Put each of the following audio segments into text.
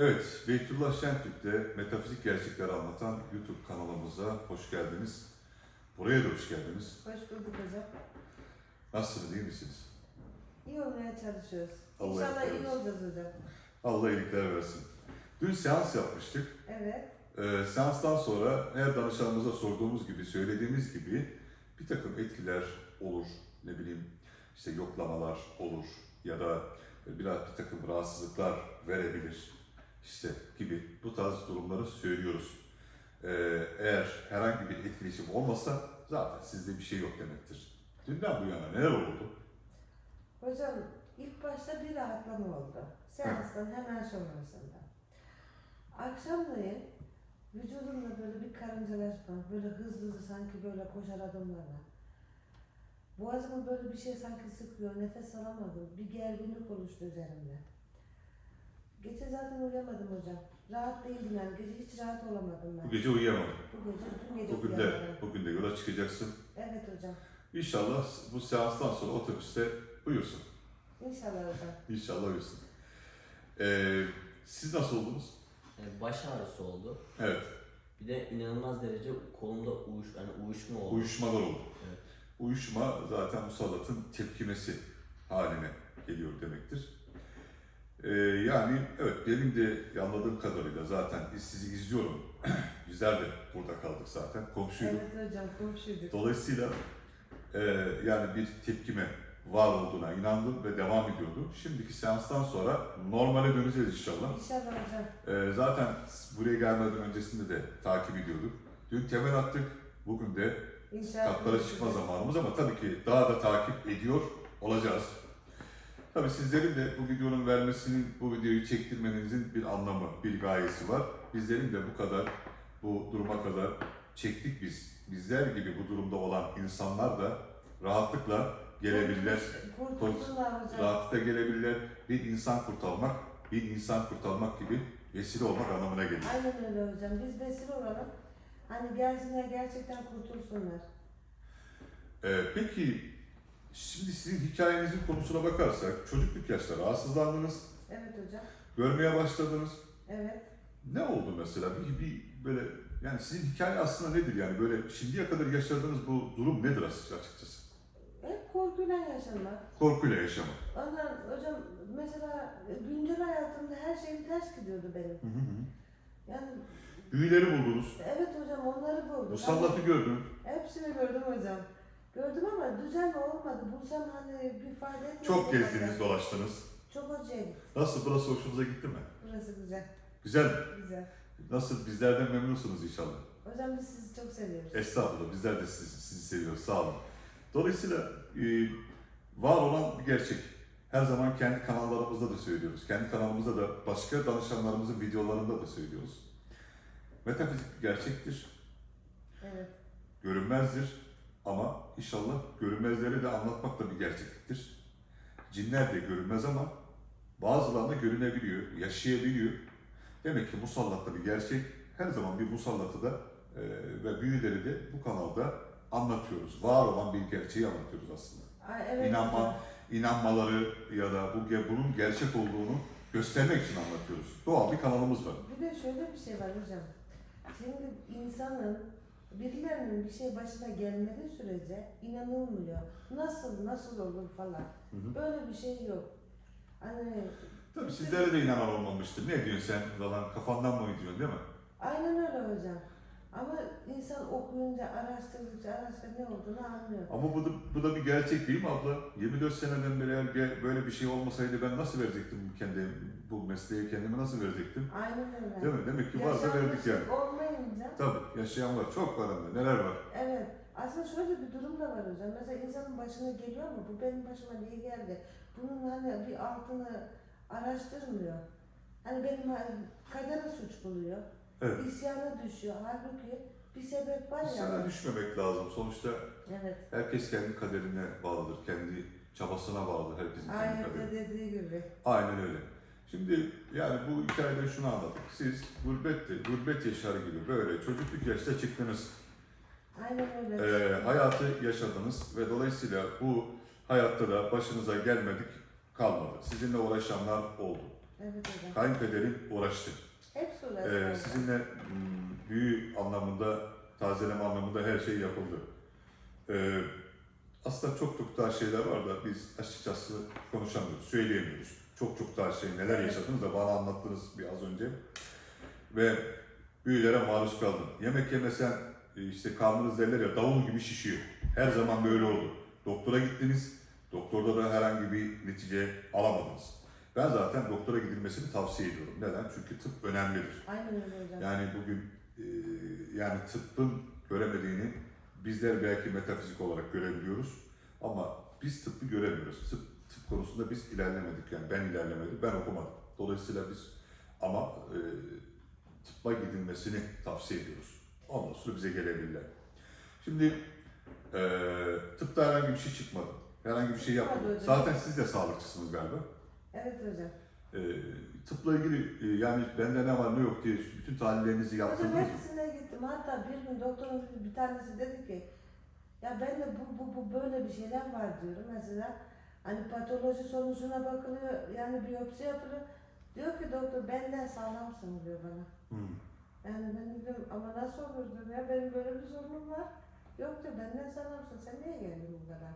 Evet, Beytullah Şentürk'te metafizik gerçekleri anlatan YouTube kanalımıza hoş geldiniz. Buraya da hoş geldiniz. Hoş bulduk hocam. Nasılsınız, iyi misiniz? İyi olmaya çalışıyoruz. Allah İnşallah iyi olacağız hocam. Allah iyilikler versin. Dün seans yapmıştık. Evet. Ee, seanstan sonra her danışanımıza sorduğumuz gibi, söylediğimiz gibi bir takım etkiler olur. Ne bileyim, işte yoklamalar olur ya da biraz bir takım rahatsızlıklar verebilir. İşte gibi bu tarz durumları söylüyoruz. Ee, eğer herhangi bir etkileşim olmasa zaten sizde bir şey yok demektir. Dünden bu yana neler oldu? Hocam ilk başta bir rahatlama oldu. Seanstan hemen sonrasında. Akşamleyin vücudumda böyle bir karıncalaşma, böyle hızlı hızlı sanki böyle koşar adımlarla. Boğazımı böyle bir şey sanki sıkıyor, nefes alamadım. Bir gerginlik oluştu üzerimde. Gece zaten uyuyamadım hocam. Rahat değildim yani. Gece hiç rahat olamadım Bu ben. gece uyuyamadım. Bu gece, dün gece Bugün de, uyuyamadım. bugün de yola çıkacaksın. Evet hocam. İnşallah bu seanstan sonra otobüste uyursun. İnşallah hocam. İnşallah uyursun. Ee, siz nasıl oldunuz? E, Baş ağrısı oldu. Evet, Bir de inanılmaz derece kolumda uyuş, yani uyuşma oldu. uyuşmalar oldu. Evet. Uyuşma zaten musallatın tepkimesi haline geliyor demektir. Ee, yani evet benim de anladığım kadarıyla zaten sizi izliyorum. Bizler de burada kaldık zaten. Komşuyduk. Evet hocam komşuyduk. Dolayısıyla e, yani bir tepkime var olduğuna inandım ve devam ediyordu. Şimdiki seanstan sonra normale döneceğiz inşallah. İnşallah hocam. Ee, zaten buraya gelmeden öncesinde de takip ediyorduk. Dün temel attık, bugün de İnşallah. katlara çıkma zamanımız ama tabii ki daha da takip ediyor olacağız. Tabii sizlerin de bu videonun vermesinin, bu videoyu çektirmenizin bir anlamı, bir gayesi var. Bizlerin de bu kadar, bu duruma kadar çektik biz. Bizler gibi bu durumda olan insanlar da rahatlıkla gelebilirler. Rahatlıkla gelebilirler. Bir insan kurtarmak, bir insan kurtarmak gibi vesile olmak anlamına geliyor. Aynen öyle hocam. Biz vesile olalım. Hani gelsinler gerçekten kurtulsunlar. Ee, peki şimdi sizin hikayenizin konusuna bakarsak çocukluk yaşta rahatsızlandınız, Evet hocam. görmeye başladınız. Evet. Ne oldu mesela? Bir, bir böyle yani sizin hikaye aslında nedir yani böyle şimdiye kadar yaşadığınız bu durum nedir açıkçası? Hep korkuyla yaşamak. Korkuyla yaşamak. Ondan hocam mesela güncel hayatımda her şeyim ters gidiyordu benim. Yani Büyüleri buldunuz, evet hocam onları buldum. musallatı gördün. Ama Hepsini gördüm hocam. Gördüm ama düzenli olmadı. Bulsam hani bir fayda etmedi. Çok gezdiniz, dolaştınız. Çok gitti. Nasıl? Burası hoşunuza gitti mi? Burası güzel. Güzel mi? Güzel. Nasıl? Bizlerden memnunsunuz inşallah. Hocam biz sizi çok seviyoruz. Estağfurullah bizler de sizi, sizi seviyoruz sağ olun. Dolayısıyla e, var olan bir gerçek. Her zaman kendi kanallarımızda da söylüyoruz. Kendi kanalımızda da başka danışanlarımızın videolarında da söylüyoruz. Metafizik bir gerçektir, Evet. görünmezdir ama inşallah görünmezleri de anlatmak da bir gerçekliktir. Cinler de görünmez ama bazılarında görünebiliyor, yaşayabiliyor. Demek ki musallat da bir gerçek. Her zaman bir musallatı da e, ve büyüleri de bu kanalda anlatıyoruz. Var olan bir gerçeği anlatıyoruz aslında. Ay, evet İnanma, inanmaları ya da bu bunun gerçek olduğunu göstermek için anlatıyoruz. Doğal bir kanalımız var. Bir de şöyle bir şey var hocam. Şimdi insanın birilerinin bir şey başına gelmediği sürece inanılmıyor. Nasıl, nasıl olur falan. Hı hı. Böyle bir şey yok. Hani Tabii sizlere de inanan olmamıştır. Ne diyorsun sen falan kafandan mı uyduruyorsun değil mi? aynen öyle hocam. Ama insan okuyunca, araştırdıkça, araştırdıkça ne olduğunu anlıyor. Ama bu da, bu da bir gerçek değil mi abla? 24 seneden beri eğer böyle bir şey olmasaydı ben nasıl verecektim kendi bu mesleği kendime nasıl verecektim? Aynen öyle. Değil mi? Demek ki varsa verdik yani. Olmayınca Tabii yaşayan var. Çok var hem de. Neler var? Evet. Aslında şöyle bir durum da var hocam. Mesela insanın başına geliyor ama bu benim başıma niye geldi? Bunun hani bir altını araştırmıyor. Hani benim hani kadere suç buluyor. Evet. İsyana düşüyor. Halbuki bir sebep var ya. Sana düşmemek lazım. Sonuçta Evet. herkes kendi kaderine bağlıdır. Kendi çabasına bağlıdır. Herkesin kendi kaderi. Ayette dediği gibi. Aynen öyle. Şimdi yani bu hikayeden şunu anladık. Siz gurbette, gurbet yaşarı gibi böyle çocukluk yaşta çıktınız. Aynen öyle. Ee, hayatı yaşadınız ve dolayısıyla bu hayatta da başınıza gelmedik kalmadı. Sizinle uğraşanlar oldu. Evet hocam. Kayınpederim uğraştı. Ee, sizinle mm, büyü anlamında, tazeleme anlamında her şey yapıldı. Ee, aslında çok çok daha şeyler var da biz açıkçası konuşamıyoruz, söyleyemiyoruz. Çok çok daha şey neler yaşadınız da bana anlattınız bir az önce. Ve büyülere maruz kaldım. Yemek yemesen e, işte karnınız derler ya davul gibi şişiyor. Her zaman böyle oldu. Doktora gittiniz, doktorda da herhangi bir netice alamadınız. Ben zaten doktora gidilmesini tavsiye ediyorum. Neden? Çünkü tıp önemlidir. Aynen öyle hocam. Yani bugün e, yani tıbbın göremediğini bizler belki metafizik olarak görebiliyoruz ama biz tıbbı göremiyoruz. Tıp, tıp konusunda biz ilerlemedik yani ben ilerlemedim, ben okumadım. Dolayısıyla biz ama e, tıbba gidilmesini tavsiye ediyoruz. Ondan sonra bize gelebilirler. Şimdi e, tıpta herhangi bir şey çıkmadı. Herhangi bir şey yapmadı. Zaten siz de sağlıkçısınız galiba. Evet hocam. E, tıpla ilgili e, yani bende ne var ne yok diye bütün tahlillerinizi Hocam yaptırdınız mı? hepsine gittim. Hatta bir gün doktorun bir tanesi dedi ki ya ben de bu, bu, bu böyle bir şeyler var diyorum mesela. Hani patoloji sonucuna bakılıyor, yani biyopsi yapılıyor. Diyor ki doktor benden sağlamsın diyor bana. Hı. Yani ben dedim ama nasıl olur diyorum ya benim böyle bir sorunum var. Yok diyor benden sağlamsın sen niye geldin bu kadar?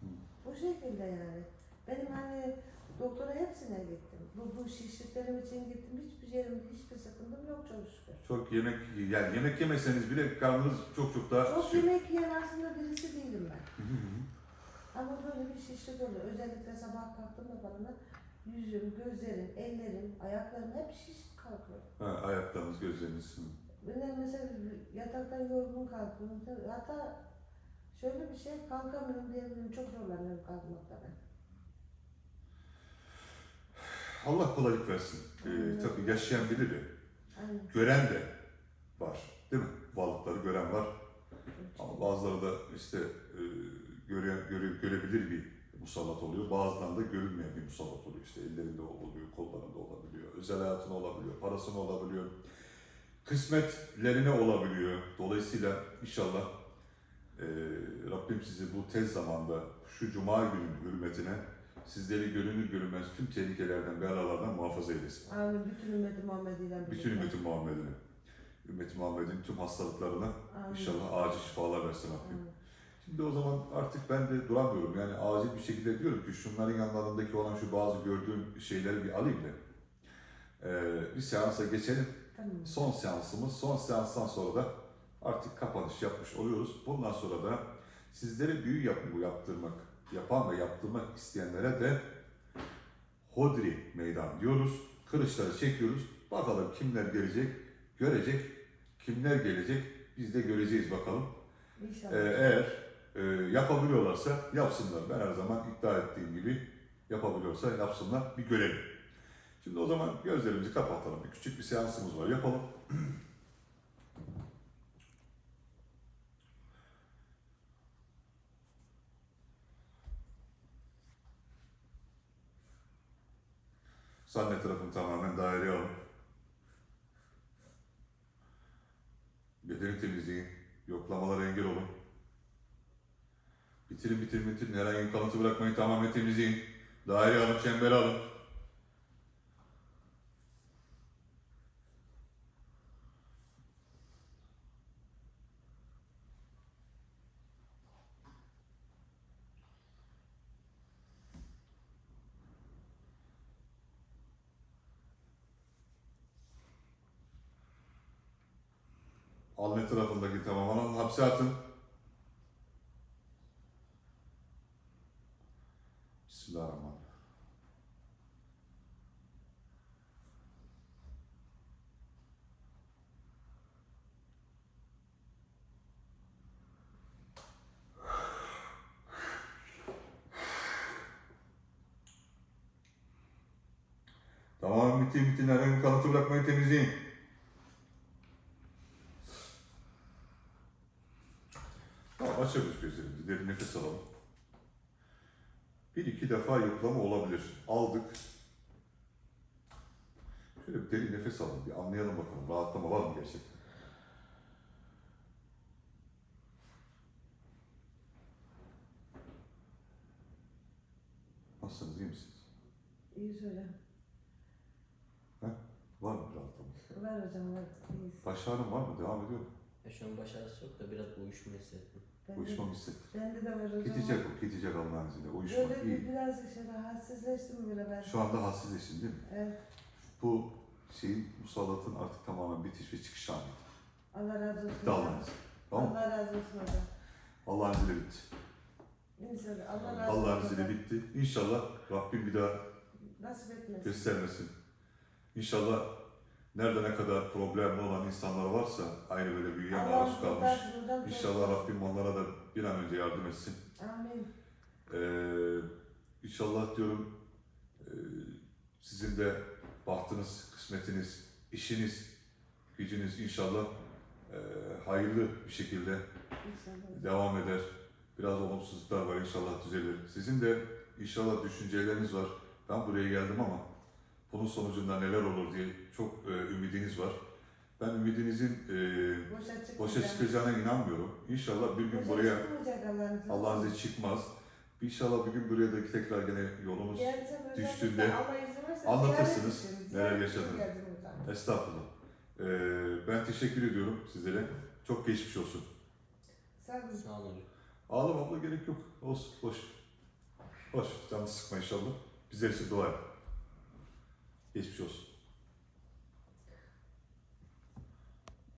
Hı. Bu şekilde yani. Benim hani doktora hepsine gittim. Bu, bu şişliklerim için gittim. Hiçbir yerimde hiçbir sıkıntım yok çok şükür. Çok yemek yani yemek yemeseniz bile karnınız çok çok daha Çok şişiyor. yemek yiyen aslında birisi değilim ben. Ama böyle bir şişlik oluyor. Özellikle sabah kalktığımda bana yüzüm, gözlerim, ellerim, ayaklarım hep şiş kalkıyor. Ha, ayaklarınız, gözleriniz. hı. Ben mesela yataktan yorgun kalkıyorum. Hatta şöyle bir şey kalkamıyorum diyebilirim. Çok zorlanıyorum kalkmakta ben. Allah kolaylık versin. Ee, tabii yaşayan bilir ya. Gören de var. Değil mi? Varlıkları gören var. Ama bazıları da işte e, göre, göre, görebilir bir musallat oluyor. Bazılarında da görünmeyen bir musallat oluyor. İşte ellerinde oluyor, kollarında olabiliyor, özel hayatına olabiliyor, parasına olabiliyor, kısmetlerine olabiliyor. Dolayısıyla inşallah e, Rabbim sizi bu tez zamanda şu cuma günün hürmetine sizleri görünür görünmez tüm tehlikelerden, belalardan muhafaza eylesin. Amin. Bütün ümmeti Muhammediyle birlikte. Bütün ümmeti Muhammed'ine, ümmeti Muhammed'in tüm hastalıklarına Amin. inşallah acil şifalar versin Rabbim. Amin. Şimdi o zaman artık ben de duramıyorum. Yani acil bir şekilde diyorum ki şunların yanlarındaki olan şu bazı gördüğüm şeyleri bir alayım da. Ee, bir seansa geçelim. Tamam. Son seansımız. Son seanstan sonra da artık kapanış yapmış oluyoruz. Bundan sonra da sizlere büyü yap yaptırmak, yapan ve yaptırmak isteyenlere de Hodri meydan diyoruz. Kılıçları çekiyoruz. Bakalım kimler gelecek, görecek, kimler gelecek biz de göreceğiz bakalım. İnşallah. Ee, eğer e, yapabiliyorlarsa yapsınlar. Ben her zaman iddia ettiğim gibi yapabiliyorsa yapsınlar. Bir görelim. Şimdi o zaman gözlerimizi kapatalım. Bir küçük bir seansımız var. Yapalım. Sahne tarafını tamamen daireye alın. Bedeni temizleyin. Yoklamalara engel olun. Bitirin bitirin bitirin. Herhangi bir kalıntı bırakmayın. Tamamen temizleyin. Daire alın, çember alın. Alnı tarafındaki tamamen hapse atın. Bismillahirrahmanirrahim. Tamam bitti bitti. Herhangi bir kalıntı bırakmayın temizleyin. Tamam açabiliriz gözlerimizi. Derin nefes alalım. Bir iki defa yoklama olabilir. Aldık. Şöyle bir derin nefes alalım. Bir anlayalım bakalım. Rahatlama var mı gerçekten? Nasılsınız? iyi misiniz? İyi hocam. Var mı bir rahatlama? Var hocam var. İyiyiz. Baş ağrın var mı? Devam ediyor mu? Ya şu an baş ağrısı yok da biraz uyuşma hissettim. Uyuşma mı hissettin? bende de var hocam. Gidecek o, gidecek Allah'ın izniyle. Uyuşma Böyle bir, iyi. birazcık şey rahatsızlaştım böyle ben. Şu anda halsizleştin değil mi? Evet. Bu şeyin, musallatın artık tamamen bitiş ve çıkış anıydı. Allah razı olsun. Bitti Allah'ın izniyle. Tamam mı? Allah razı olsun hocam. Allah'ın izniyle bitti. İnşallah. Allah razı olsun. Allah'ın izniyle hocam. bitti. İnşallah Rabbim bir daha Nasip etmesin. göstermesin. İnşallah nerede ne kadar problemli olan insanlar varsa aynı böyle büyüyen maruz Allah kalmış. kurtarsın hocam. İnşallah Rabbim onlara da bir an önce yardım etsin. Amin. Ee, inşallah diyorum e, sizin de bahtınız, kısmetiniz, işiniz, gücünüz inşallah e, hayırlı bir şekilde İnşallah. devam eder. Biraz olumsuzluklar var inşallah düzelir. Sizin de inşallah düşünceleriniz var. Ben buraya geldim ama bunun sonucunda neler olur diye çok e, ümidiniz var. Ben ümidinizin e, Boşa çıkmayacak. boşa çıkacağına inanmıyorum. İnşallah bir gün Boşa buraya Allah'ın izniyle. Çıkmaz. İnşallah bir gün buraya da tekrar gene yolumuz hocam. düştüğünde Allah anlatırsınız neler yaşadınız. estağfurullah. Ee, ben teşekkür ediyorum sizlere. Çok geçmiş olsun. Sağ olun. Sağ olun hocam. Ağlama abla gerek yok. Olsun, boş. Boş, canını sıkma inşallah. Bizler için dua et. Geçmiş olsun.